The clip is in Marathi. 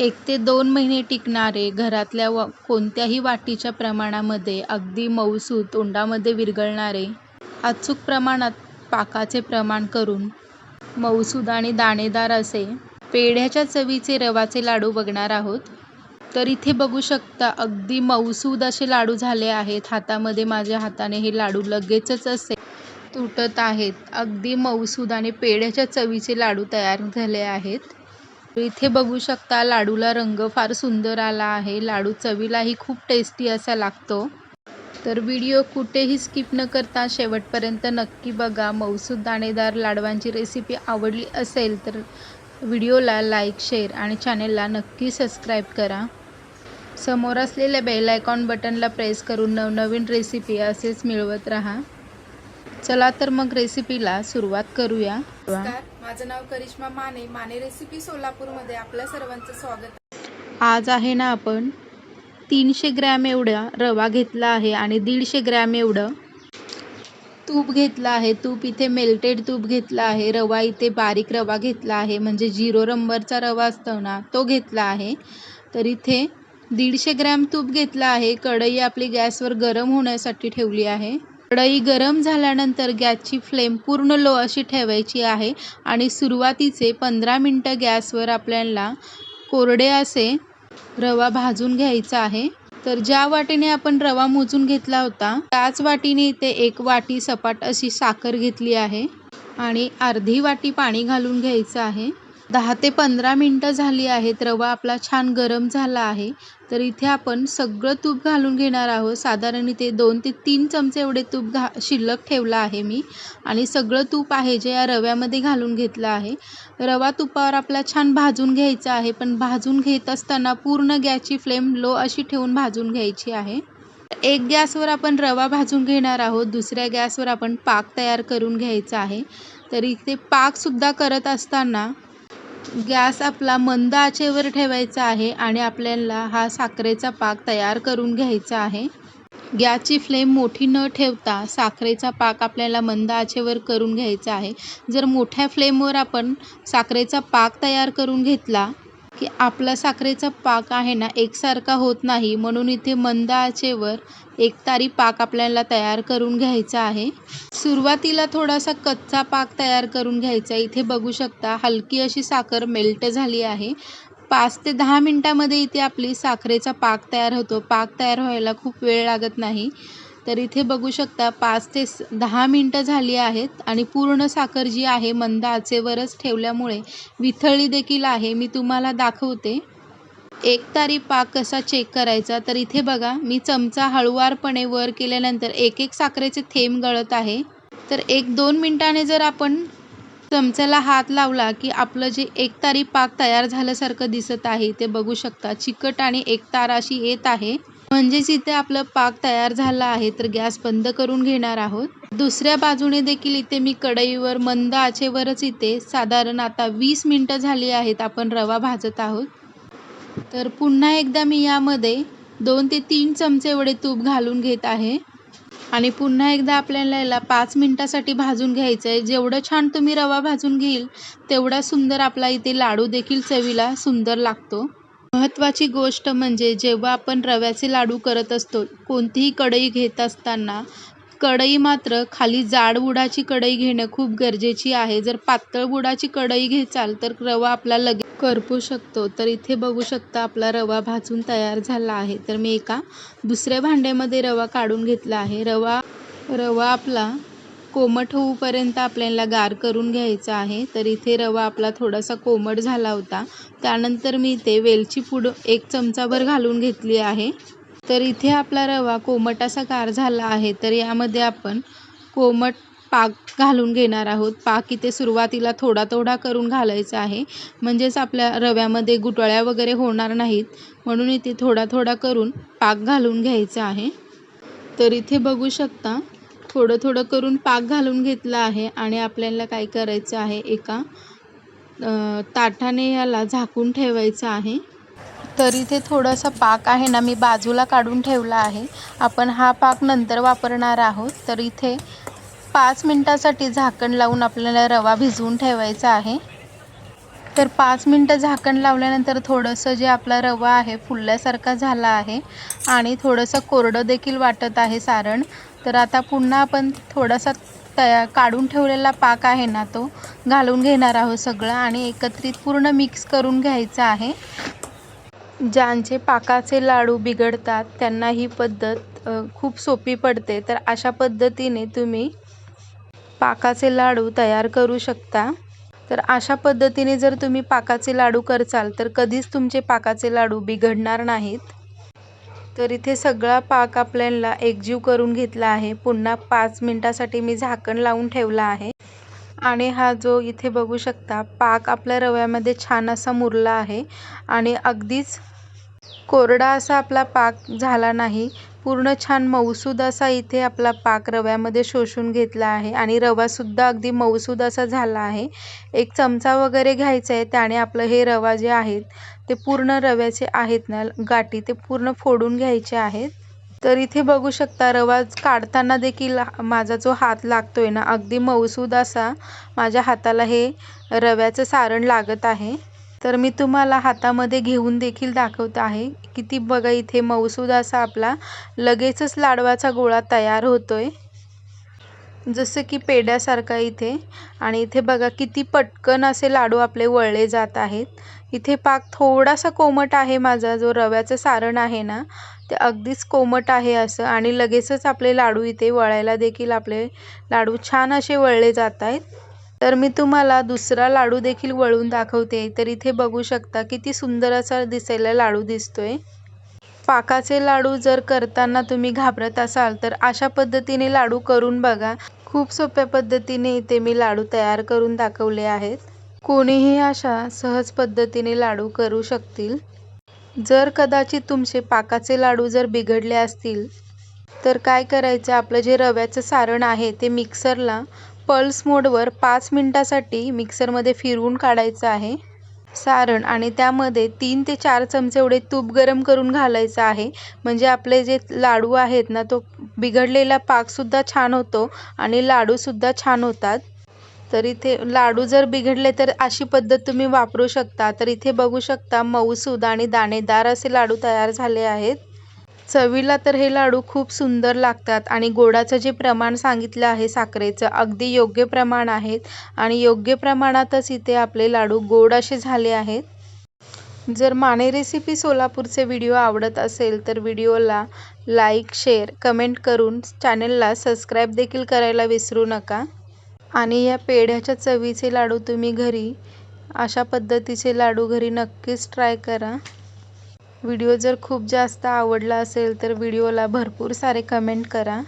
एक ते दोन महिने टिकणारे घरातल्या व कोणत्याही वाटीच्या प्रमाणामध्ये अगदी मऊसूत तोंडामध्ये विरघळणारे अचूक प्रमाणात पाकाचे प्रमाण करून मऊसूद आणि दाणेदार असे पेढ्याच्या चवीचे रवाचे लाडू बघणार आहोत. तर इथे बघू शकता अगदी मऊसूद असे लाडू झाले आहेत. हातामध्ये माझ्या हाताने हे लाडू लगेचच असे तुटत आहेत. अगदी मऊसूद आणि पेढ्याच्या चवीचे लाडू तयार झाले आहेत. इथे बघू शकता लाडूला रंग फार सुंदर आला आहे. लाडू चवीलाही खूप टेस्टी असा लागतो. तर व्हिडिओ कुठेही स्किप न करता शेवटपर्यंत नक्की बघा. मऊसूद दाणेदार लाडवांची रेसिपी आवडली असेल तर व्हिडिओला लाईक शेअर आणि चॅनेलला नक्की सबस्क्राईब करा. समोर असलेल्या बेल आयकॉन बटनला प्रेस करून नवनवीन रेसिपी असेच मिळवत राहा. चला तर मग रेसिपीला सुरुवात करूया. नमस्कार माझं नाव करिश्मा माने. माने रेसिपी सोलापूरमध्ये आपल्या सर्वांचं स्वागत. आज आहे ना आपण तीनशे ग्रॅम एवढा रवा घेतला आहे आणि दीडशे ग्रॅम एवढं तूप घेतलं आहे. तूप इथे मेल्टेड तूप घेतला आहे. रवा इथे बारीक रवा घेतला आहे. म्हणजे झिरो नंबरचा रवा असतो ना तो घेतला आहे. तर इथे दीडशे ग्रॅम तूप घेतला आहे. कढई आपली गॅसवर गरम होण्यासाठी ठेवली आहे. कढई गरम झाल्यानंतर गॅसची फ्लेम पूर्ण लो अशी ठेवायची आहे आणि सुरुवातीचे पंधरा मिनटं गॅसवर आपल्याला कोरडे असे रवा भाजून घ्यायचा आहे. तर ज्या वाटीने आपण रवा मोजून घेतला होता त्याच वाटीने इथे एक वाटी सपाट अशी साखर घेतली आहे आणि अर्धी वाटी पाणी घालून घ्यायचं आहे. दहा ते पंधरा मिनटं झाली आहेत. रवा आपला छान गरम झाला आहे. तर इथे आपण सगळं तूप घालून घेणार आहोत. साधारण इथे दोन ते तीन चमचे एवढे तूप घा शिल्लक ठेवलं आहे मी. आणि सगळं तूप आहे जे या रव्यामध्ये घालून घेतलं आहे. रवा तुपावर आपला छान भाजून घ्यायचा आहे. पण भाजून घेत असताना पूर्ण गॅसची फ्लेम लो अशी ठेवून भाजून घ्यायची आहे. एक गॅसवर आपण रवा भाजून घेणार आहोत. दुसऱ्या गॅसवर आपण पाक तयार करून घ्यायचा आहे. तर इथे पाकसुद्धा करत असताना गॅस आपला मंद आचेवर ठेवायचा आहे आणि आपल्याला हा साखरेचा पाक तयार करून घ्यायचा आहे. गॅसची फ्लेम मोठी न ठेवता साखरेचा पाक आपल्याला मंद आचेवर करून घ्यायचा आहे. जर मोठ्या फ्लेमवर आपण साखरेचा पाक तयार करून घेतला की आपला साखरेचा पाक आहे ना एकसारखा होत नाही म्हणून इथे मंद आचेवर एकतारी पाक आपल्याला तयार करून घ्यायचा आहे. सुरुवातीला थोडासा कच्चा पाक तयार करून घ्यायचा इथे बघू शकता हलकी अशी साखर मेल्ट झाली आहे. पाच ते दहा मिनटामध्ये इथे आपली साखरेचा पाक तयार होतो. पाक तयार व्हायला खूप वेळ लागत नाही. तर इथे बघू शकता पाच ते स दहा मिनटं झाली आहेत आणि पूर्ण साखर जी आहे मंद आचेवरच ठेवल्यामुळे विथळी देखील आहे. मी तुम्हाला दाखवते. एक तारी पाक कसा चेक करायचा? तर इथे बघा मी चमचा हळुवारपणे वर केल्यानंतर एक एक साखरेचे थेंब गळत आहे. तर एक दोन मिनटाने जर आपण चमच्याला हात लावला की आपलं जे एक तारी पाक तयार झाल्यासारखं दिसत आहे ते बघू शकता. चिकट आणि एक तार अशी येत आहे. म्हणजेच इथे आपलं पाक तयार झाला आहे तर गॅस बंद करून घेणार आहोत. दुसऱ्या बाजूने देखील इथे मी कढईवर मंद आचेवरच इथे साधारण आता वीस मिनटं झाली आहेत आपण रवा भाजत आहोत. तर पुन्हा एकदा मी यामध्ये दोन ते तीन चमचे एवढे तूप घालून घेत आहे. आणि पुन्हा एकदा आपल्याला याला पाच मिनटासाठी भाजून घ्यायचं आहे. जेवढं छान तुम्ही रवा भाजून घेईल तेवढा सुंदर आपला इथे लाडू देखील चवीला सुंदर लागतो. महत्त्वाची गोष्ट म्हणजे जेव्हा आपण रव्याचे लाडू करत असतो कोणतीही कढई घेत असताना कढई मात्र खाली जाड बुडाची कढई घेणं खूप गरजेची आहे. जर पातळ बुडाची कढई घेचाल तर रवा आपला लगे करपू शकतो. तर इथे बघू शकता आपला रवा भाजून तयार झाला आहे. तर मी एका दुसऱ्या भांड्यामध्ये रवा काढून घेतला आहे. रवा रवा आपला कोमट होऊपर्यंत आपल्याला गार करून घ्यायचा आहे. तर इथे रवा आपला थोडासा कोमट झाला होता. त्यानंतर मी इथे वेलची पूड एक चमचाभर घालून घेतली आहे. तर इथे आपला रवा कोमट असा गार झाला आहे. तर यामध्ये आपण कोमट पाक घालून घेणार आहोत. पाक इथे सुरुवातीला थोडा थोडा करून घालायचा आहे. म्हणजेच आपल्या रव्यामध्ये गुटळ्या वगैरे होणार नाहीत. म्हणून इथे थोडा थोडा करून पाक घालून घ्यायचा आहे. तर इथे बघू शकता थोडं थोडं करून पाक घालून घेतला आहे आणि आपल्याला काय करायचं आहे एका ताटाने याला झाकून ठेवायचं आहे. तर इथे थोडासा पाक आहे ना मी बाजूला काढून ठेवला आहे. आपण हा पाक नंतर वापरणार आहोत. तर इथे पाच मिनटासाठी झाकण लावून आपल्याला रवा भिजवून ठेवायचा आहे. तर पाच मिनटं झाकण लावल्यानंतर थोडंसं जे आपला रवा आहे फुलल्यासारखा झाला आहे. आणि थोडंसं कोरडं देखील वाटत आहे सारण तर आता पुन्हा आपण थोडासा तया काढून ठेवलेला पाक आहे ना तो घालून घेणार आहोत सगळं आणि एकत्रित पूर्ण मिक्स करून घ्यायचं आहे. ज्यांचे पाकाचे लाडू बिघडतात त्यांना ही पद्धत खूप सोपी पडते. तर अशा पद्धतीने तुम्ही पाकाचे लाडू तयार करू शकता. तर अशा पद्धतीने जर तुम्ही पाकाचे लाडू करचाल तर कधीच तुमचे पाकाचे लाडू बिघडणार नाहीत. तर इथे सगळा पाक आपल्याला एकजीव करून घेतला आहे. पुन्हा पाच मिनटासाठी मी झाकण लावून ठेवला आहे. आणि हा जो इथे बघू शकता पाक आपल्या रव्यामध्ये छान असा मुरला आहे. आणि अगदीच कोरडा असा आपला पाक झाला नाही. पूर्ण छान मऊसूद असा इथे आपला पाक रव्यामध्ये शोषून घेतला आहे. आणि रवासुद्धा अगदी मऊसूद असा झाला आहे. एक चमचा वगैरे घ्यायचा आहे. त्याने आपलं हे रवा जे आहेत ते पूर्ण रव्याचे आहेत ना गाठी ते पूर्ण फोडून घ्यायचे आहेत. तर इथे बघू शकता रवा काढताना देखील माझा जो हात लागतोय ना अगदी मऊसूद असा माझ्या हाताला हे रव्याचं सारण लागत आहे. तर मी तुम्हाला हातामध्ये घेऊन देखील दाखवत आहे किती बघा इथे मऊसूद असा आपला लगेचच लाडवाचा गोळा तयार होतोय. जसं की पेड्यासारखा इथे. आणि इथे बघा किती पटकन असे लाडू आपले वळले जात आहेत. इथे पाक थोडासा कोमट आहे माझा जो रव्याचं सारण आहे ना ते अगदीच कोमट आहे असं. आणि लगेचच आपले लाडू इथे वळायला देखील आपले लाडू छान असे वळले जात आहेत. तर मी तुम्हाला दुसरा लाडू देखील वळून दाखवते. तर इथे बघू शकता किती सुंदर असा दिसायला लाडू दिसतोय. पाकाचे लाडू जर करताना तुम्ही घाबरत असाल तर अशा पद्धतीने लाडू करून बघा. खूप सोप्या पद्धतीने इथे मी लाडू तयार करून दाखवले आहेत. कोणीही अशा सहज पद्धतीने लाडू करू शकतील. जर कदाचित तुमचे पाकाचे लाडू जर बिघडले असतील तर काय करायचं? आपलं जे रव्याचं सारण आहे ते मिक्सरला पल्स मोडवर पाच मिनटासाठी मिक्सरमध्ये फिरवून काढायचं आहे. सारण आणि त्यामध्ये तीन ते चार चमचे एवढे तूप गरम करून घालायचं आहे. म्हणजे आपले जे लाडू आहेत ना तो बिघडलेला पाकसुद्धा छान होतो आणि लाडूसुद्धा छान होतात. तर इथे लाडू जर बिघडले तर अशी पद्धत तुम्ही वापरू शकता. तर इथे बघू शकता मऊसूद आणि दाणेदार असे लाडू तयार झाले आहेत. चवीला तर हे लाडू खूप सुंदर लागतात आणि गोडाचं जे प्रमाण सांगितलं आहे साखरेचं अगदी योग्य प्रमाण आहेत. आणि योग्य प्रमाणातच इथे आपले लाडू गोड असे झाले आहेत. जर माने रेसिपी सोलापूरचे व्हिडिओ आवडत असेल तर व्हिडिओला लाईक शेअर कमेंट करून चॅनलला सबस्क्राईब देखील करायला विसरू नका. आणि या पेढ्याच्या चवीचे लाडू तुम्ही घरी अशा पद्धतीचे लाडू घरी नक्कीच ट्राय करा. व्हिडिओ जर खूप जास्त आवडला असेल तर व्हिडिओला भरपूर सारे कमेंट करा.